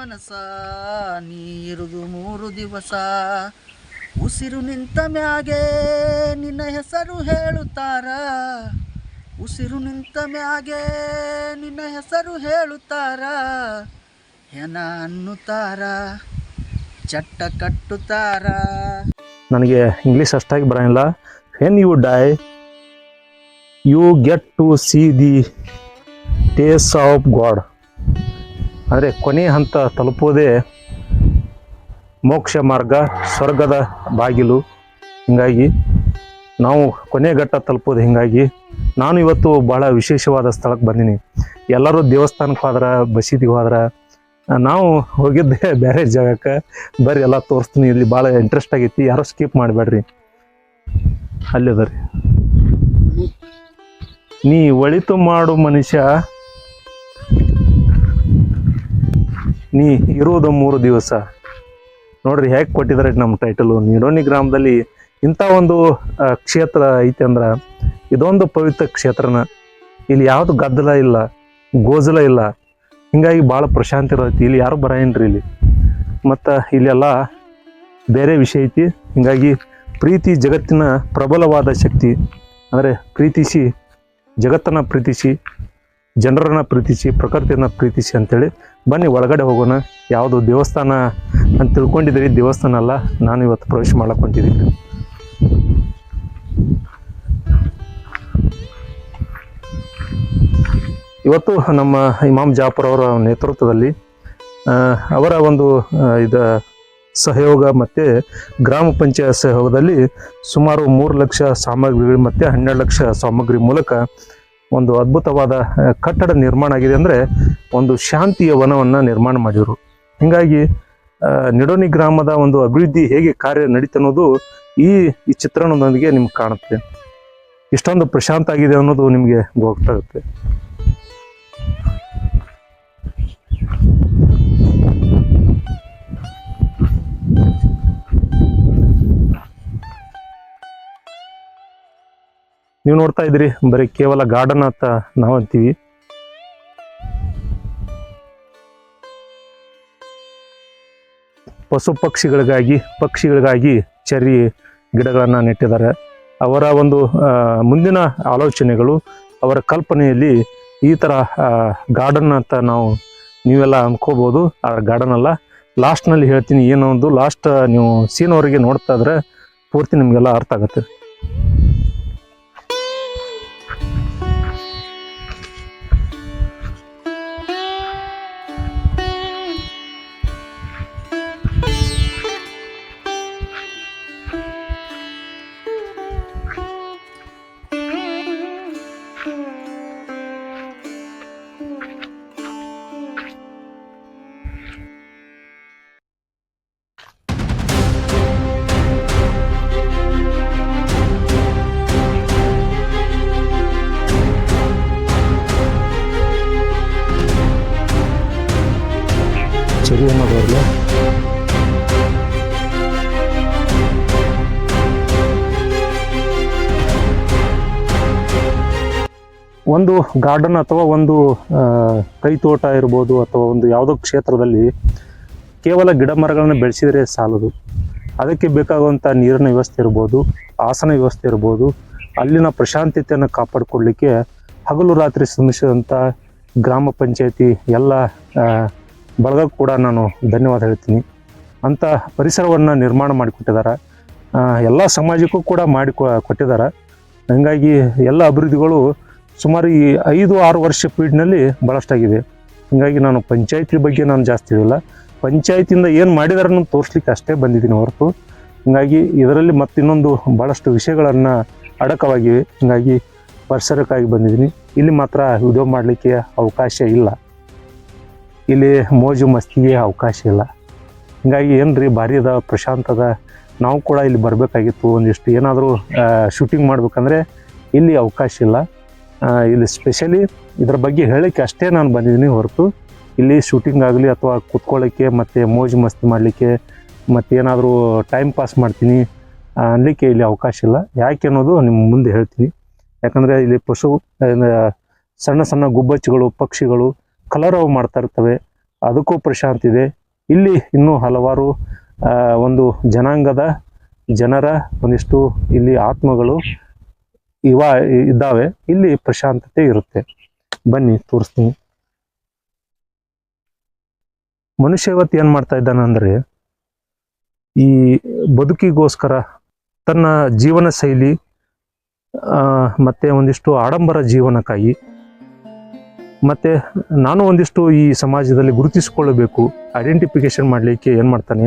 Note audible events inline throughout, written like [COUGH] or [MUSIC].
ಮನಸ ನೀರುದು ಮೂರು ದಿವಸ. ಉಸಿರು ನಿಂತ ಮ್ಯಾಗೆ ನಿನ್ನ ಹೆಸರು ಹೇಳುತ್ತಾರ. ಉಸಿರು ನಿಂತ ಮ್ಯಾಗೆ ನಿನ್ನ ಹೆಸರು ಹೇಳುತ್ತಾರ. ಹೆನ ಅನ್ನುತ್ತಾರ, ಚಟ್ಟ ಕಟ್ಟುತ್ತಾರ. ನನಗೆ ಇಂಗ್ಲೀಷ್ ಅಷ್ಟಾಗಿ ಬರೋಲ್ಲ when you die you get to see the taste of God ಅಂದರೆ ಕೊನೆ ಹಂತ ತಲುಪೋದೇ ಮೋಕ್ಷ ಮಾರ್ಗ, ಸ್ವರ್ಗದ ಬಾಗಿಲು. ಹೀಗಾಗಿ ನಾವು ಕೊನೆ ಘಟ್ಟ ತಲುಪೋದು ಹೀಗಾಗಿ ನಾನು ಇವತ್ತು ಬಹಳ ವಿಶೇಷವಾದ ಸ್ಥಳಕ್ಕೆ ಬಂದೀನಿ. ಎಲ್ಲರೂ ದೇವಸ್ಥಾನಕ್ಕೆ ಹೋದ್ರೆ ಬಸೀದಿಗೆ ಹೋದ್ರೆ, ನಾವು ಹೋಗಿದ್ದೆ [LAUGHS] ಬೇರೆ ಜಾಗಕ್ಕೆ. ಬರ್ರಿ, ಎಲ್ಲ ತೋರಿಸ್ತೀನಿ. ಇಲ್ಲಿ ಭಾಳ ಇಂಟ್ರೆಸ್ಟ್ ಆಗೈತಿ. ಯಾರು ಸ್ಕಿಪ್ ಮಾಡಬೇಡ್ರಿ. ಅಲ್ಲಿದ್ದಾರೆ ನೀ ಒಳಿತು ಮಾಡು ಮನುಷ್ಯ. ನೀ ಇರುವುದು ಮೂರು ದಿವಸ. ನೋಡ್ರಿ ಹೇಗೆ ಕೊಟ್ಟಿದ್ದಾರೆ ನಮ್ಮ ಟೈಟಲು ನಿಡೋನಿ ಗ್ರಾಮದಲ್ಲಿ ಇಂಥ ಒಂದು ಕ್ಷೇತ್ರ ಐತೆ ಅಂದ್ರೆ ಇದೊಂದು ಪವಿತ್ರ ಕ್ಷೇತ್ರನ. ಇಲ್ಲಿ ಯಾವುದು ಗದ್ದಲ ಇಲ್ಲ, ಗೋಜಲ ಇಲ್ಲ. ಹಿಂಗಾಗಿ ಭಾಳ ಪ್ರಶಾಂತಿ ಇರೈತಿ ಇಲ್ಲಿ ಯಾರು ಬರಂಗಿಲ್ರಿ ಇಲ್ಲಿ. ಮತ್ತು ಇಲ್ಲೆಲ್ಲ ಬೇರೆ ವಿಷಯ ಐತಿ. ಹಿಂಗಾಗಿ ಪ್ರೀತಿ ಜಗತ್ತಿನ ಪ್ರಬಲವಾದ ಶಕ್ತಿ. ಅಂದರೆ ಪ್ರೀತಿಸಿ, ಜಗತ್ತನ್ನು ಪ್ರೀತಿಸಿ, ಜನರನ್ನು ಪ್ರೀತಿಸಿ, ಪ್ರಕೃತಿಯನ್ನು ಪ್ರೀತಿಸಿ ಅಂತೇಳಿ ಬನ್ನಿ ಒಳಗಡೆ ಹೋಗೋಣ. ಯಾವುದು ದೇವಸ್ಥಾನ ಅಂತ ತಿಳ್ಕೊಂಡಿದ್ದೀರಿ, ದೇವಸ್ಥಾನ ಅಲ್ಲ, ನಾನು ಇವತ್ತು ಪ್ರವೇಶ ಮಾಡಕ್ಕೆ ಹೊಂಟಿದ್ದೀನಿ. ಇವತ್ತು ನಮ್ಮ ಇಮಾಮ್ ಜಾಫರ್ ಅವರ ನೇತೃತ್ವದಲ್ಲಿ ಅವರ ಒಂದು ಇದ ಸಹಯೋಗ ಮತ್ತು ಗ್ರಾಮ ಪಂಚಾಯತ್ ಸಹಯೋಗದಲ್ಲಿ ಸುಮಾರು ಮೂರು ಲಕ್ಷ ಸಾಮಗ್ರಿಗಳು ಮತ್ತು ಹನ್ನೆರಡು ಲಕ್ಷ ಸಾಮಗ್ರಿ ಮೂಲಕ ಒಂದು ಅದ್ಭುತವಾದ ಕಟ್ಟಡ ನಿರ್ಮಾಣ ಆಗಿದೆ ಅಂದರೆ ಒಂದು ಶಾಂತಿಯ ವನವನ್ನು ನಿರ್ಮಾಣ ಮಾಡಿದರು. ಹೀಗಾಗಿ ನಿಡೋನಿ ಗ್ರಾಮದ ಒಂದು ಅಭಿವೃದ್ಧಿ ಹೇಗೆ ಕಾರ್ಯ ನಡೀತ ಅನ್ನೋದು ಈ ಈ ಚಿತ್ರಣದೊಂದಿಗೆ ನಿಮ್ಗೆ ಕಾಣುತ್ತೆ. ಇಷ್ಟೊಂದು ಪ್ರಶಾಂತ ಆಗಿದೆ ಅನ್ನೋದು ನಿಮಗೆ ಗೊತ್ತಾಗುತ್ತೆ. ನೀವು ನೋಡ್ತಾ ಇದ್ರಿ ಬರೀ ಕೇವಲ ಗಾರ್ಡನ್ ಅಂತ ನಾವು ಅಂತೀವಿ. ಪಶು ಪಕ್ಷಿಗಳಿಗಾಗಿ ಪಕ್ಷಿಗಳಿಗಾಗಿ ಚೆರ್ರಿ ಗಿಡಗಳನ್ನು ನೆಟ್ಟಿದ್ದಾರೆ. ಅವರ ಒಂದು ಮುಂದಿನ ಆಲೋಚನೆಗಳು, ಅವರ ಕಲ್ಪನೆಯಲ್ಲಿ ಈ ಥರ ಗಾರ್ಡನ್ ಅಂತ ನಾವು ನೀವೆಲ್ಲ ಅಂದ್ಕೋಬೋದು ಆ ಗಾರ್ಡನ್ ಅಲ್ಲ. ಲಾಸ್ಟ್ನಲ್ಲಿ ಹೇಳ್ತೀನಿ, ಏನೋ ಒಂದು ಲಾಸ್ಟ್ ನೀವು ಸೀನ್ ಅವರಿಗೆ ನೋಡ್ತಾ ಇದ್ರೆ ಪೂರ್ತಿ ನಿಮಗೆಲ್ಲ ಅರ್ಥ ಆಗುತ್ತೆ. ಒಂದು ಗಾರ್ಡನ್ ಅಥವಾ ಒಂದು ಕೈತೋಟ ಇರ್ಬೋದು ಅಥವಾ ಒಂದು ಯಾವುದೋ ಕ್ಷೇತ್ರದಲ್ಲಿ ಕೇವಲ ಗಿಡ ಮರಗಳನ್ನು ಬೆಳೆಸಿದರೆ ಸಾಲದು. ಅದಕ್ಕೆ ಬೇಕಾಗುವಂಥ ನೀರಿನ ವ್ಯವಸ್ಥೆ ಇರ್ಬೋದು, ಆಸನ ವ್ಯವಸ್ಥೆ ಇರ್ಬೋದು, ಅಲ್ಲಿನ ಪ್ರಶಾಂತತೆಯನ್ನು ಕಾಪಾಡಿಕೊಳ್ಳಿಕ್ಕೆ ಹಗಲು ರಾತ್ರಿ ಶ್ರಮಿಸಿದಂಥ ಗ್ರಾಮ ಪಂಚಾಯತಿ ಎಲ್ಲ ಬಳಗಕ್ಕೂ ಕೂಡ ನಾನು ಧನ್ಯವಾದ ಹೇಳ್ತೀನಿ. ಅಂಥ ಪರಿಸರವನ್ನು ನಿರ್ಮಾಣ ಮಾಡಿಕೊಟ್ಟಿದ್ದಾರೆ. ಎಲ್ಲ ಸಮಾಜಕ್ಕೂ ಕೂಡ ಮಾಡಿ ಕೊಟ್ಟಿದ್ದಾರೆ. ಹಂಗಾಗಿ ಎಲ್ಲ ಅಭಿವೃದ್ಧಿಗಳು ಸುಮಾರು ಈ ಐದು ಆರು ವರ್ಷ ಪೀರಿಯಡ್ನಲ್ಲಿ ಭಾಳಷ್ಟಾಗಿದೆ ಹೀಗಾಗಿ ನಾನು ಪಂಚಾಯತಿ ಬಗ್ಗೆ ನಾನು ಜಾಸ್ತಿ ಇಲ್ಲ ಪಂಚಾಯತಿಯಿಂದ ಏನು ಮಾಡಿದಾರನ್ನು ತೋರಿಸ್ಲಿಕ್ಕೆ ಅಷ್ಟೇ ಬಂದಿದ್ದೀನಿ ಹೊರತು. ಹೀಗಾಗಿ ಇದರಲ್ಲಿ ಮತ್ತಿನ್ನೊಂದು ಭಾಳಷ್ಟು ವಿಷಯಗಳನ್ನು ಅಡಕವಾಗಿವೆ. ಹೀಗಾಗಿ ಪರಿಸರಕ್ಕಾಗಿ ಬಂದಿದ್ದೀನಿ. ಇಲ್ಲಿ ಮಾತ್ರ ವಿಡಿಯೋ ಮಾಡಲಿಕ್ಕೆ ಅವಕಾಶ ಇಲ್ಲ. ಇಲ್ಲಿ ಮೋಜು ಮಸ್ತಿಗೆ ಅವಕಾಶ ಇಲ್ಲ. ಹಿಂಗಾಗಿ ಏನು ರೀ ಭಾರಿ ಅದ, ಪ್ರಶಾಂತ ಅದ. ನಾವು ಕೂಡ ಇಲ್ಲಿ ಬರಬೇಕಾಗಿತ್ತು, ಒಂದಿಷ್ಟು ಏನಾದರೂ ಶೂಟಿಂಗ್ ಮಾಡ್ಬೇಕಂದ್ರೆ ಇಲ್ಲಿ ಅವಕಾಶ ಇಲ್ಲ. ಇಲ್ಲಿ ಸ್ಪೆಷಲಿ ಇದ್ರ ಬಗ್ಗೆ ಹೇಳಕ್ಕೆ ಅಷ್ಟೇ ನಾನು ಬಂದಿದ್ದೀನಿ ಹೊರತು. ಇಲ್ಲಿ ಶೂಟಿಂಗ್ ಆಗಲಿ ಅಥವಾ ಕುತ್ಕೊಳ್ಳೋಕ್ಕೆ ಮತ್ತು ಮೋಜು ಮಸ್ತಿ ಮಾಡಲಿಕ್ಕೆ ಮತ್ತು ಏನಾದರೂ ಟೈಮ್ ಪಾಸ್ ಮಾಡ್ತೀನಿ ಅನ್ನಲಿಕ್ಕೆ ಇಲ್ಲಿ ಅವಕಾಶ ಇಲ್ಲ. ಯಾಕೆ ಅನ್ನೋದು ನಿಮ್ಮ ಮುಂದೆ ಹೇಳ್ತೀನಿ. ಯಾಕಂದರೆ ಇಲ್ಲಿ ಪಶು ಸಣ್ಣ ಸಣ್ಣ ಗುಬ್ಬಚ್ಚಿಗಳು, ಪಕ್ಷಿಗಳು ಕಲರವ್ ಮಾಡ್ತಾ ಇರ್ತವೆ. ಅದಕ್ಕೂ ಪ್ರಶಾಂತ್ ಇದೆ. ಇಲ್ಲಿ ಇನ್ನೂ ಹಲವಾರು ಒಂದು ಜನಾಂಗದ ಜನರ ಒಂದಿಷ್ಟು ಇಲ್ಲಿ ಆತ್ಮಗಳು ಇವ, ಇದ್ದಾವೆ. ಇಲ್ಲಿ ಪ್ರಶಾಂತತೆ ಇರುತ್ತೆ. ಬನ್ನಿ, ತೋರಿಸ್ತೀನಿ. ಮನುಷ್ಯ ಇವತ್ತು ಏನು ಮಾಡ್ತಾ ಇದ್ದಾನೆ ಅಂದರೆ, ಈ ಬದುಕಿಗೋಸ್ಕರ ತನ್ನ ಜೀವನ ಶೈಲಿ ಮತ್ತೆ ಒಂದಿಷ್ಟು ಆಡಂಬರ ಜೀವನಕ್ಕಾಗಿ ಮತ್ತೆ ನಾನು ಒಂದಿಷ್ಟು ಈ ಸಮಾಜದಲ್ಲಿ ಗುರುತಿಸಿಕೊಳ್ಳಬೇಕು ಐಡೆಂಟಿಫಿಕೇಶನ್ ಮಾಡಲಿಕ್ಕೆ ಏನು ಮಾಡ್ತಾನೆ?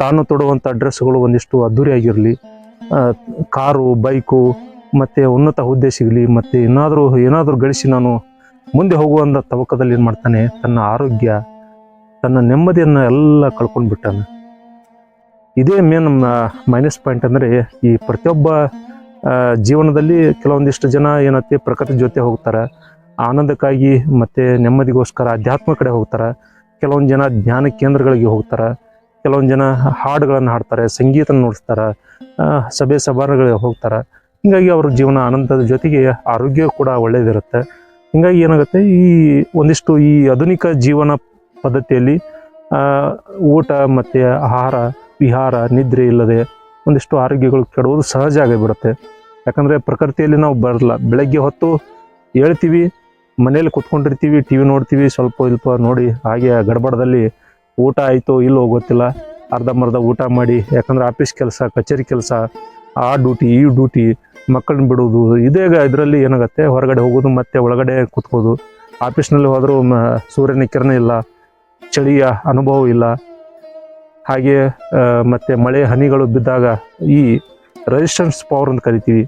ತಾನು ತೊಡುವಂಥ ಡ್ರೆಸ್ಗಳು ಒಂದಿಷ್ಟು ಅದ್ದೂರಿಯಾಗಿರಲಿ ಕಾರು, ಬೈಕು, ಮತ್ತು ಉನ್ನತ ಹುದ್ದೆ ಸಿಗಲಿ, ಮತ್ತು ಏನಾದರೂ ಏನಾದರೂ ಗಳಿಸಿ ನಾನು ಮುಂದೆ ಹೋಗುವಂಥ ತವಕದಲ್ಲಿ ಏನು ಮಾಡ್ತಾನೆ? ತನ್ನ ಆರೋಗ್ಯ, ತನ್ನ ನೆಮ್ಮದಿಯನ್ನು ಎಲ್ಲ ಕಳ್ಕೊಂಡು ಬಿಟ್ಟಾನೆ. ಇದೇ ಮೇನ್ ಮೈನಸ್ ಪಾಯಿಂಟ್ ಅಂದರೆ ಈ ಪ್ರತಿಯೊಬ್ಬ ಜೀವನದಲ್ಲಿ ಕೆಲವೊಂದಿಷ್ಟು ಜನ ಏನತ್ತೆ ಪ್ರಕೃತಿ ಜೊತೆ ಹೋಗ್ತಾರೆ. ಆನಂದಕ್ಕಾಗಿ ಮತ್ತು ನೆಮ್ಮದಿಗೋಸ್ಕರ ಅಧ್ಯಾತ್ಮ ಕಡೆ ಹೋಗ್ತಾರೆ. ಕೆಲವೊಂದು ಜನ ಜ್ಞಾನ ಕೇಂದ್ರಗಳಿಗೆ ಹೋಗ್ತಾರೆ. ಕೆಲವೊಂದು ಜನ ಹಾಡುಗಳನ್ನು ಹಾಡ್ತಾರೆ ಸಂಗೀತ ನುಡಿಸ್ತಾರೆ ಸಭೆ ಸಭಾರಗಳಿಗೆ ಹೋಗ್ತಾರೆ. ಹೀಗಾಗಿ ಅವ್ರ ಜೀವನ ಆನಂದದ ಜೊತೆಗೆ ಆರೋಗ್ಯ ಕೂಡ ಒಳ್ಳೆಯದಿರುತ್ತೆ ಹೀಗಾಗಿ ಏನಾಗುತ್ತೆ, ಈ ಒಂದಿಷ್ಟು ಈ ಆಧುನಿಕ ಜೀವನ ಪದ್ಧತಿಯಲ್ಲಿ ಊಟ ಮತ್ತು ಆಹಾರ, ವಿಹಾರ, ನಿದ್ರೆ ಇಲ್ಲದೆ ಒಂದಿಷ್ಟು ಆರೋಗ್ಯಗಳು ಕೆಡುವುದು ಸಹಜ ಆಗಿಬಿಡುತ್ತೆ ಯಾಕಂದರೆ ಪ್ರಕೃತಿಯಲ್ಲಿ ನಾವು ಬರಲ್ಲ. ಬೆಳಗ್ಗೆ ಹೊತ್ತು ಹೇಳ್ತೀವಿ ಮನೇಲಿ ಕುತ್ಕೊಂಡಿರ್ತೀವಿ, ಟಿ ವಿ ನೋಡ್ತೀವಿ, ಸ್ವಲ್ಪ ಸ್ವಲ್ಪ ನೋಡಿ ಹಾಗೆ ಗಡಬಡದಲ್ಲಿ ಊಟ ಆಯಿತು ಇಲ್ಲೋ ಗೊತ್ತಿಲ್ಲ. ಅರ್ಧಂಬರ್ಧ ಊಟ ಮಾಡಿ, ಯಾಕಂದ್ರೆ ಆಫೀಸ್ ಕೆಲಸ, ಕಚೇರಿ ಕೆಲಸ, ಆ ಡ್ಯೂಟಿ, ಈ ಡ್ಯೂಟಿ, ಮಕ್ಕಳನ್ನ ಬಿಡೋದು ಇದೇ ಇದರಲ್ಲಿ ಏನಾಗುತ್ತೆ? ಹೊರಗಡೆ ಹೋಗೋದು ಮತ್ತೆ ಒಳಗಡೆ ಕೂತ್ಕೋದು. ಆಫೀಸ್ನಲ್ಲಿ ಹೋದರೂ ಸೂರ್ಯನ ಕಿರಣ ಇಲ್ಲ, ಚಳಿಯ ಅನುಭವ ಇಲ್ಲ. ಹಾಗೆ ಮತ್ತು ಮಳೆ, ಹನಿಗಳು ಬಿದ್ದಾಗ ಈ ರೆಸಿಸ್ಟೆನ್ಸ್ ಪವರ್ ಅಂತ ಕರಿತೀವಿ.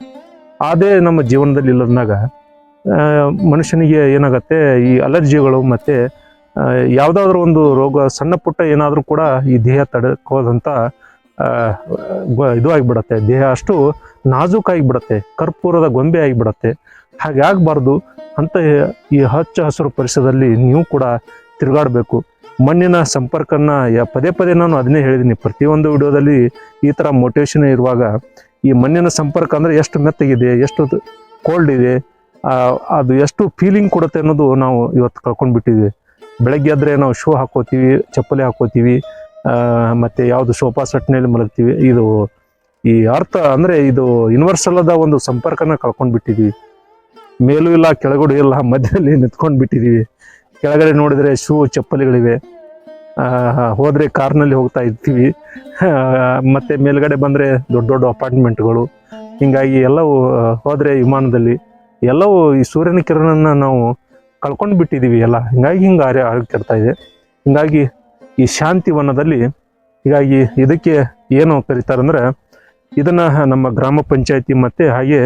ಅದೇ ನಮ್ಮ ಜೀವನದಲ್ಲಿ ಇಲ್ಲದಾಗ ಮನುಷ್ಯನಿಗೆ ಏನಾಗುತ್ತೆ, ಈ ಅಲರ್ಜಿಗಳು ಮತ್ತು ಯಾವುದಾದ್ರೂ ಒಂದು ರೋಗ, ಸಣ್ಣ ಪುಟ್ಟ ಏನಾದರೂ ಕೂಡ ಈ ದೇಹ ತಡ್ಕೋದಂಥ ಇದು ಆಗಿಬಿಡತ್ತೆ ದೇಹ ಅಷ್ಟು ನಾಜೂಕಾಗಿಬಿಡತ್ತೆ ಕರ್ಪೂರದ ಗೊಂಬೆ ಆಗಿಬಿಡತ್ತೆ. ಹಾಗೆ ಆಗಬಾರ್ದು ಅಂತ ಈ ಹಚ್ಚ ಹಸಿರು ಪರಿಸರದಲ್ಲಿ ನೀವು ಕೂಡ ತಿರುಗಾಡಬೇಕು. ಮಣ್ಣಿನ ಸಂಪರ್ಕನ ಪದೇ ಪದೇ ನಾನು ಅದನ್ನೇ ಹೇಳಿದ್ದೀನಿ ಪ್ರತಿಯೊಂದು ವಿಡಿಯೋದಲ್ಲಿ ಈ ಥರ ಮೋಟಿವೇಶನ್ ಇರುವಾಗ ಈ ಮಣ್ಣಿನ ಸಂಪರ್ಕ ಅಂದರೆ ಎಷ್ಟು ಮೆತ್ತಗಿದೆ, ಎಷ್ಟು ಕೋಲ್ಡ್ ಇದೆ ಅದು ಎಷ್ಟು ಫೀಲಿಂಗ್ ಕೊಡುತ್ತೆ ಅನ್ನೋದು ನಾವು ಇವತ್ತು ಕಳ್ಕೊಂಡು ಬೆಳಗ್ಗೆ ಆದರೆ ನಾವು ಶೂ ಹಾಕೋತೀವಿ ಚಪ್ಪಲಿ ಹಾಕೋತೀವಿ ಮತ್ತು ಯಾವುದು ಸೋಫಾ ಸೆಟ್ನಲ್ಲಿ ಮಲಗ್ತೀವಿ. ಇದು ಈ ಅರ್ಥ ಅಂದರೆ ಇದು ಯೂನಿವರ್ಸಲ್ ಒಂದು ಸಂಪರ್ಕನ ಕಳ್ಕೊಂಡು ಬಿಟ್ಟಿದ್ದೀವಿ ಮೇಲೂ ಇಲ್ಲ, ಕೆಳಗಡೆ ಇಲ್ಲ, ಮಧ್ಯದಲ್ಲಿ ನಿಂತ್ಕೊಂಡು ಬಿಟ್ಟಿದ್ದೀವಿ ಕೆಳಗಡೆ ನೋಡಿದರೆ ಶೂ ಚಪ್ಪಲಿಗಳಿವೆ. ಹೋದರೆ ಕಾರ್ನಲ್ಲಿ ಹೋಗ್ತಾ ಇರ್ತೀವಿ. ಮತ್ತೆ ಮೇಲ್ಗಡೆ ಬಂದರೆ ದೊಡ್ಡ ದೊಡ್ಡ ಅಪಾರ್ಟ್ಮೆಂಟ್ಗಳು ಹೀಗಾಗಿ ಎಲ್ಲವೂ ಹೋದರೆ ವಿಮಾನದಲ್ಲಿ. ಎಲ್ಲವೂ ಈ ಸೂರ್ಯನ ಕಿರಣನ ನಾವು ಕಳ್ಕೊಂಡು ಬಿಟ್ಟಿದ್ದೀವಿ ಎಲ್ಲ. ಹಿಂಗಾಗಿ ಹಿಂಗೆ ಆರ್ಯ ಕೆಡ್ತಾ ಇದೆ. ಹಿಂಗಾಗಿ ಈ ಶಾಂತಿ ವನದಲ್ಲಿ ಹೀಗಾಗಿ ಇದಕ್ಕೆ ಏನು ಕರೀತಾರೆ ಇದನ್ನು ನಮ್ಮ ಗ್ರಾಮ ಪಂಚಾಯತಿ ಮತ್ತೆ ಹಾಗೆ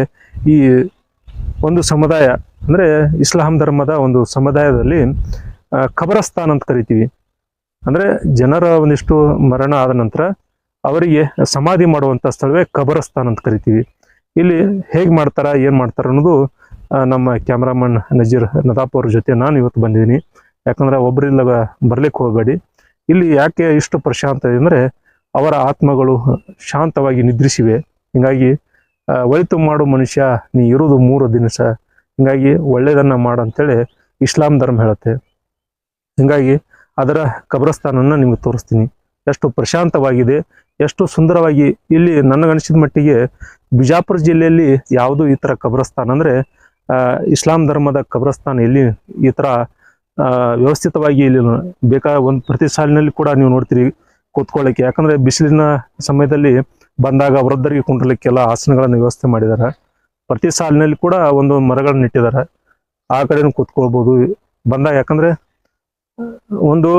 ಈ ಒಂದು ಸಮುದಾಯ ಅಂದರೆ ಇಸ್ಲಾಂ ಧರ್ಮದ ಒಂದು ಸಮುದಾಯದಲ್ಲಿ ಖಬರಸ್ಥಾನ ಅಂತ ಕರಿತೀವಿ. ಅಂದರೆ ಜನರ ಒಂದಿಷ್ಟು ಮರಣ ಆದ ನಂತರ ಅವರಿಗೆ ಸಮಾಧಿ ಮಾಡುವಂಥ ಸ್ಥಳವೇ ಖಬರಸ್ಥಾನ ಅಂತ ಕರಿತೀವಿ. ಇಲ್ಲಿ ಹೇಗೆ ಮಾಡ್ತಾರ, ಏನು ಮಾಡ್ತಾರ ಅನ್ನೋದು ನಮ್ಮ ಕ್ಯಾಮ್ರಾಮನ್ ನಜೀರ್ ನದಾಪ್ ಅವ್ರ ಜೊತೆ ನಾನು ಇವತ್ತು ಬಂದಿದ್ದೀನಿ. ಯಾಕಂದ್ರೆ ಒಬ್ಬರಿಂದ ಬರ್ಲಿಕ್ಕೆ ಹೋಗಬೇಡಿ. ಇಲ್ಲಿ ಯಾಕೆ ಇಷ್ಟು ಪ್ರಶಾಂತ ಅಂದರೆ ಅವರ ಆತ್ಮಗಳು ಶಾಂತವಾಗಿ ನಿದ್ರಿಸಿವೆ. ಹಿಂಗಾಗಿ ಒಳಿತು ಮಾಡು ಮನುಷ್ಯ, ನೀ ಇರೋದು ಮೂರು ದಿನಸ. ಹಿಂಗಾಗಿ, ಒಳ್ಳೆಯದನ್ನು ಮಾಡು ಅಂತೇಳಿ ಇಸ್ಲಾಂ ಧರ್ಮ ಹೇಳುತ್ತೆ. ಹಿಂಗಾಗಿ, ಅದರ ಕಬ್ರಸ್ತಾನನ್ನು ನಿಮಗೆ ತೋರಿಸ್ತೀನಿ. ಎಷ್ಟು ಪ್ರಶಾಂತವಾಗಿದೆ, ಎಷ್ಟು ಸುಂದರವಾಗಿ ಇಲ್ಲಿ ನನಗನಿಸಿದ ಮಟ್ಟಿಗೆ ಬಿಜಾಪುರ ಜಿಲ್ಲೆಯಲ್ಲಿ ಯಾವುದು ಈ ಥರ ಕಬ್ರಸ್ತಾನ ಅಂದರೆ ಇಸ್ಲಾಂ ಧರ್ಮದ ಕಬ್ರಸ್ತಾನ ಎಲ್ಲಿ ಈ ಥರ ವ್ಯವಸ್ಥಿತವಾಗಿ ಇಲ್ಲಿ ಬೇಕಾದ ಒಂದು ಪ್ರತಿ ಸಾಲಿನಲ್ಲಿ ಕೂಡ ನೀವು ನೋಡ್ತೀರಿ ಕೂತ್ಕೊಳ್ಳಿಕ್ಕೆ. ಯಾಕಂದರೆ ಬಿಸಿಲಿನ ಸಮಯದಲ್ಲಿ ಬಂದಾಗ ವೃದ್ಧರಿಗೆ ಕುಂಡ್ರಲಿಕ್ಕೆಲ್ಲ ಆಸನಗಳನ್ನು ವ್ಯವಸ್ಥೆ ಮಾಡಿದ್ದಾರೆ. ಪ್ರತಿ ಸಾಲಿನಲ್ಲಿ ಕೂಡ ಒಂದು ಮರಗಳನ್ನು ಇಟ್ಟಿದ್ದಾರೆ ಆ ಕಡೆನೂ ಕೂತ್ಕೊಳ್ಬೋದು. ಬಂದಾಗ ಯಾಕಂದರೆ ಒಂದು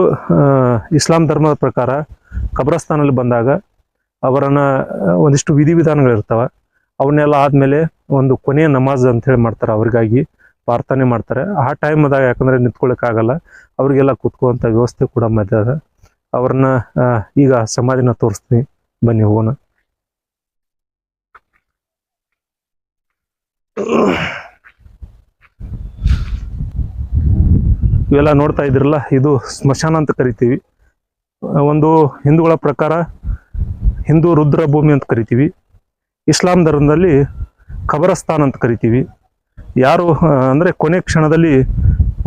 ಇಸ್ಲಾಂ ಧರ್ಮದ ಪ್ರಕಾರ ಕಬ್ರಸ್ತಾನಲ್ಲಿ ಬಂದಾಗ ಅವರನ್ನು ಒಂದಿಷ್ಟು ವಿಧಿವಿಧಾನಗಳಿರ್ತಾವೆ. ಅವನ್ನೆಲ್ಲ ಆದಮೇಲೆ ಒಂದು ಕೊನೆಯ ನಮಾಜ್ ಅಂತ ಹೇಳಿ ಮಾಡ್ತಾರೆ, ಅವ್ರಿಗಾಗಿ ಪ್ರಾರ್ಥನೆ ಮಾಡ್ತಾರೆ. ಆ ಟೈಮ್ದಾಗ ಯಾಕಂದರೆ ನಿಂತ್ಕೊಳ್ಳೋಕ್ಕಾಗಲ್ಲ ಅವರಿಗೆಲ್ಲ ಕೂತ್ಕೋವಂಥ ವ್ಯವಸ್ಥೆ ಕೂಡ ಮಧ್ಯ ಅವ್ರನ್ನ ಈಗ ಸಮಾಧಿನ ತೋರಿಸ್ತೀನಿ. ಬನ್ನಿ, ಹೋಗೋಣ. ಇವೆಲ್ಲ ನೋಡ್ತಾ ಇದ್ರಲ್ಲ ಇದು ಸ್ಮಶಾನ ಅಂತ ಕರಿತೀವಿ. ಒಂದು ಹಿಂದೂಗಳ ಪ್ರಕಾರ ಹಿಂದೂ ರುದ್ರ ಭೂಮಿ ಅಂತ ಕರಿತೀವಿ. ಇಸ್ಲಾಂ ಧರ್ಮದಲ್ಲಿ ಖಬರಸ್ಥಾನ್ ಅಂತ ಕರಿತೀವಿ. ಯಾರು ಅಂದರೆ ಕೊನೆ ಕ್ಷಣದಲ್ಲಿ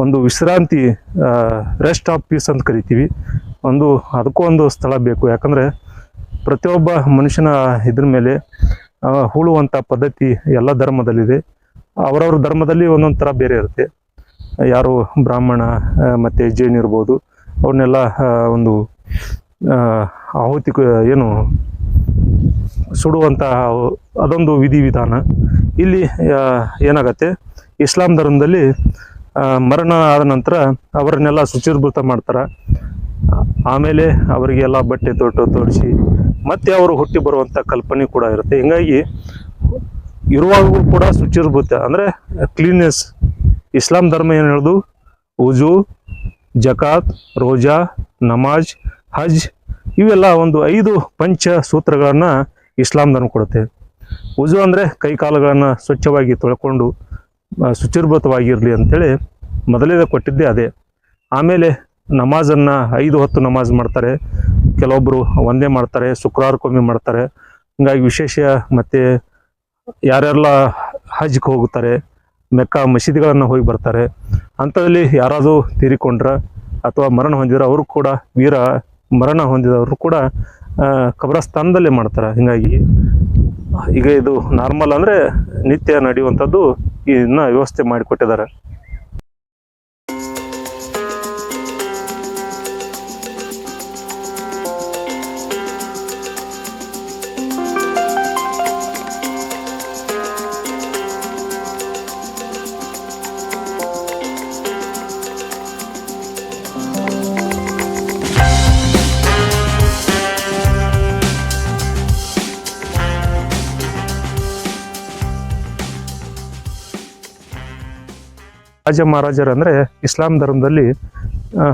ಒಂದು ವಿಶ್ರಾಂತಿ ರೆಸ್ಟ್ ಆಫ್ ಪೀಸ್ ಅಂತ ಕರಿತೀವಿ. ಒಂದು, ಅದಕ್ಕೂ ಒಂದು ಸ್ಥಳ ಬೇಕು. ಯಾಕಂದರೆ ಪ್ರತಿಯೊಬ್ಬ ಮನುಷ್ಯನ ಇದ್ರ ಮೇಲೆ ಹೂಳುವಂಥ ಪದ್ಧತಿ ಎಲ್ಲ ಧರ್ಮದಲ್ಲಿದೆ. ಅವರವ್ರ ಧರ್ಮದಲ್ಲಿ ಒಂದೊಂದು ಥರ ಬೇರೆ ಇರುತ್ತೆ. ಯಾರು ಬ್ರಾಹ್ಮಣ ಮತ್ತು ಜೈನ್ ಇರ್ಬೋದು. ಅವ್ರನ್ನೆಲ್ಲ ಒಂದು ಆಹುತಿ ಏನು, ಸುಡುವಂತಹ ಅದೊಂದು ವಿಧಿವಿಧಾನ. ಇಲ್ಲಿ ಏನಾಗತ್ತೆ? ಇಸ್ಲಾಂ ಧರ್ಮದಲ್ಲಿ ಮರಣ ಆದ ನಂತರ ಅವರನ್ನೆಲ್ಲ ಶುಚಿರ್ಭೂತ ಮಾಡ್ತಾರೆ. ಆಮೇಲೆ ಅವರಿಗೆಲ್ಲ ಬಟ್ಟೆ ತೊಟ್ಟು ತೋರಿಸಿ ಮತ್ತೆ ಅವರು ಹುಟ್ಟಿ ಬರುವಂಥ ಕಲ್ಪನೆ ಕೂಡ ಇರುತ್ತೆ. ಹಿಂಗಾಗಿ ಇರುವಾಗೂ ಕೂಡ ಶುಚಿರ್ಭೂತ ಅಂದರೆ ಕ್ಲೀನ್ನೆಸ್ ಇಸ್ಲಾಂ ಧರ್ಮ ಏನು ಹೇಳೋದು? ಉಜು, ಜಕಾತ್, ರೋಜಾ, ನಮಾಜ್ ಹಜ್ ಇವೆಲ್ಲ ಒಂದು ಐದು ಪಂಚ ಸೂತ್ರಗಳನ್ನು ಇಸ್ಲಾಂ ಧರ್ಮ ಕೊಡುತ್ತೆ. ಉಜು ಅಂದರೆ ಕೈಕಾಲುಗಳನ್ನು ಸ್ವಚ್ಛವಾಗಿ ತೊಳ್ಕೊಂಡು ಶುಚಿರ್ಭೂತವಾಗಿರಲಿ ಅಂಥೇಳಿ ಮೊದಲೇ ಕೊಟ್ಟಿದ್ದೇ ಅದೇ. ಆಮೇಲೆ ನಮಾಜನ್ನು ಐದು ಹೊತ್ತು ನಮಾಜ್ ಮಾಡ್ತಾರೆ. ಕೆಲವೊಬ್ಬರು ಒಂದೇ ಮಾಡ್ತಾರೆ, ಶುಕ್ರವಾರಕ್ಕೊಮ್ಮೆ ಮಾಡ್ತಾರೆ. ಹೀಗಾಗಿ ವಿಶೇಷ ಮತ್ತು ಯಾರೆಲ್ಲ ಹಜ್ಗೆ ಹೋಗುತ್ತಾರೆ, ಮೆಕ್ಕ ಮಸೀದಿಗಳನ್ನು ಹೋಗಿ ಬರ್ತಾರೆ ಅಂಥದ್ರಲ್ಲಿ ಯಾರಾದರೂ ತೀರಿಕೊಂಡ್ರೆ ಅಥವಾ ಮರಣ ಹೊಂದಿದ್ರೆ ಅವರು ಕೂಡ ವೀರ ಮರಣ ಹೊಂದಿದವರು ಕೂಡ ಕಬ್ರಸ್ಥಾನದಲ್ಲೇ ಮಾಡ್ತಾರೆ. ಹಿಂಗಾಗಿ ಈಗ ಇದು ನಾರ್ಮಲ್ ಅಂದರೆ ನಿತ್ಯ ನಡೆಯುವಂಥದ್ದು ಇದನ್ನ ವ್ಯವಸ್ಥೆ ಮಾಡಿಕೊಟ್ಟಿದ್ದಾರೆ. ರಾಜ ಮಹಾರಾಜರು ಅಂದರೆ ಇಸ್ಲಾಂ ಧರ್ಮದಲ್ಲಿ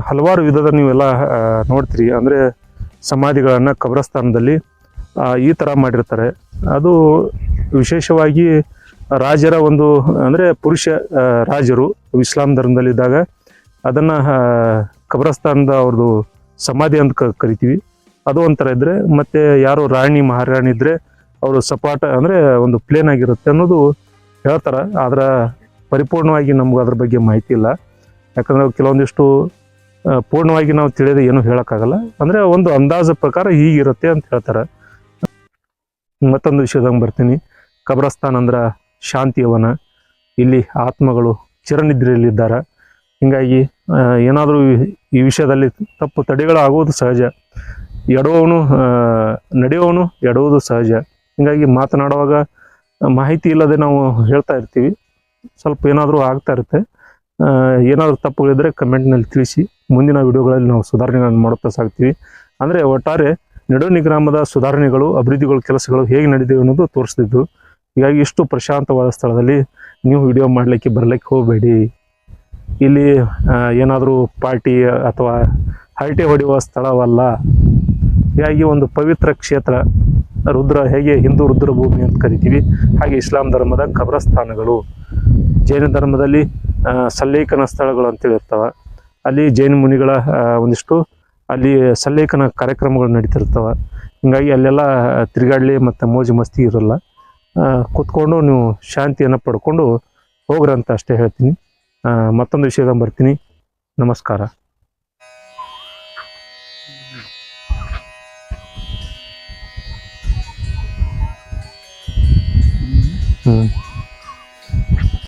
ಹಲವಾರು ವಿಧದ ನೀವೆಲ್ಲ ನೋಡ್ತೀರಿ. ಅಂದರೆ ಸಮಾಧಿಗಳನ್ನು ಕಬ್ರಸ್ಥಾನದಲ್ಲಿ ಈ ಥರ ಮಾಡಿರ್ತಾರೆ. ಅದು ವಿಶೇಷವಾಗಿ ರಾಜರ ಒಂದು, ಅಂದರೆ ಪುರುಷ ರಾಜರು ಇಸ್ಲಾಂ ಧರ್ಮದಲ್ಲಿದ್ದಾಗ ಅದನ್ನು ಕಬ್ರಸ್ಥಾನದ ಅವ್ರದ್ದು ಸಮಾಧಿ ಅಂತ ಕ, ಕರಿತೀವಿ. ಅದು ಒಂಥರ ಇದ್ದರೆ ಮತ್ತು ಯಾರು ರಾಣಿ ಮಹಾರಾಣಿ ಇದ್ದರೆ ಅವರು ಸಪಾಟ, ಅಂದರೆ ಒಂದು ಪ್ಲೇನ್ ಆಗಿರುತ್ತೆ ಅನ್ನೋದು ಹೇಳ್ತಾರೆ. ಆದ್ರೆ ಪರಿಪೂರ್ಣವಾಗಿ ನಮ್ಗೆ ಅದ್ರ ಬಗ್ಗೆ ಮಾಹಿತಿ ಇಲ್ಲ. ಯಾಕಂದ್ರೆ ಕೆಲವೊಂದಿಷ್ಟು ಪೂರ್ಣವಾಗಿ ನಾವು ತಿಳಿಯೋದು ಏನು ಹೇಳೋಕ್ಕಾಗಲ್ಲ. ಅಂದರೆ ಒಂದು ಅಂದಾಜು ಪ್ರಕಾರ ಹೀಗಿರುತ್ತೆ ಅಂತ ಹೇಳ್ತಾರೆ. ಮತ್ತೊಂದು ವಿಷಯದಾಗ ಬರ್ತೀನಿ. ಕಬ್ರಸ್ತಾನ್ ಅಂದ್ರೆ ಶಾಂತಿಯವನ ಇಲ್ಲಿ ಆತ್ಮಗಳು ಚಿರನಿದ್ರೆಯಲ್ಲಿದ್ದಾರೆ. ಹೀಗಾಗಿ ಏನಾದರೂ ಈ ವಿಷಯದಲ್ಲಿ ತಪ್ಪು ತಡೆಗಳಾಗುವುದು ಸಹಜ. ಎಡುವವನು ನಡೆಯುವವನು ಎಡುವುದು ಸಹಜ. ಹೀಗಾಗಿ ಮಾತನಾಡುವಾಗ ಮಾಹಿತಿ ಇಲ್ಲದೆ ನಾವು ಹೇಳ್ತಾ ಇರ್ತೀವಿ. ಸ್ವಲ್ಪ ಏನಾದರೂ ಆಗ್ತಾ ಇರುತ್ತೆ. ಏನಾದರೂ ತಪ್ಪುಗಳಿದ್ದರೆ ಕಮೆಂಟ್ನಲ್ಲಿ ತಿಳಿಸಿ. ಮುಂದಿನ ವಿಡಿಯೋಗಳಲ್ಲಿ ನಾವು ಸುಧಾರಣೆಗಳನ್ನು ಮಾಡುತ್ತಾ ಸಾಕ್ತೀವಿ ಅಂದರೆ ಒಟ್ಟಾರೆ ನೆಡೋನಿ ಗ್ರಾಮದ ಸುಧಾರಣೆಗಳು, ಅಭಿವೃದ್ಧಿಗಳು ಕೆಲಸಗಳು ಹೇಗೆ ನಡೆದಿವೆ ಅನ್ನೋದು ತೋರಿಸ್ತಿದ್ದು ಹೀಗಾಗಿ ಇಷ್ಟು ಪ್ರಶಾಂತವಾದ ಸ್ಥಳದಲ್ಲಿ ನೀವು ವಿಡಿಯೋ ಮಾಡಲಿಕ್ಕೆ, ಬರಲಿಕ್ಕೆ ಹೋಗಬೇಡಿ. ಇಲ್ಲಿ ಏನಾದರೂ ಪಾರ್ಟಿ ಅಥವಾ ಹರಟೆ ಹೊಡೆಯುವ ಸ್ಥಳವಲ್ಲ. ಹೀಗಾಗಿ ಒಂದು ಪವಿತ್ರ ಕ್ಷೇತ್ರ. ರುದ್ರ ಹೇಗೆ ಹಿಂದೂ ರುದ್ರ ಭೂಮಿ ಅಂತ ಕರಿತೀವಿ, ಹಾಗೆ ಇಸ್ಲಾಂ ಧರ್ಮದ ಕಬ್ರಸ್ಥಾನಗಳು. ಜೈನ ಧರ್ಮದಲ್ಲಿ ಸಲ್ಲೇಖನ ಸ್ಥಳಗಳು ಅಂತೇಳಿರ್ತವೆ ಅಲ್ಲಿ ಜೈನ ಮುನಿಗಳ ಒಂದಿಷ್ಟು, ಅಲ್ಲಿ ಸಲ್ಲೇಖನ ಕಾರ್ಯಕ್ರಮಗಳು ನಡೀತಿರ್ತವೆ. ಹಿಂಗಾಗಿ ಅಲ್ಲೆಲ್ಲ ತಿರುಗಾಡಲಿ ಮತ್ತು ಮೋಜು ಮಸ್ತಿ ಇರಲ್ಲ. ಕೂತ್ಕೊಂಡು ನೀವು ಶಾಂತಿಯನ್ನು ಪಡ್ಕೊಂಡು ಹೋಗ್ರಂತ ಅಷ್ಟೇ ಹೇಳ್ತೀನಿ. ಮತ್ತೊಂದು ವಿಷಯದಾಗ ಬರ್ತೀನಿ. ನಮಸ್ಕಾರ. 嗯。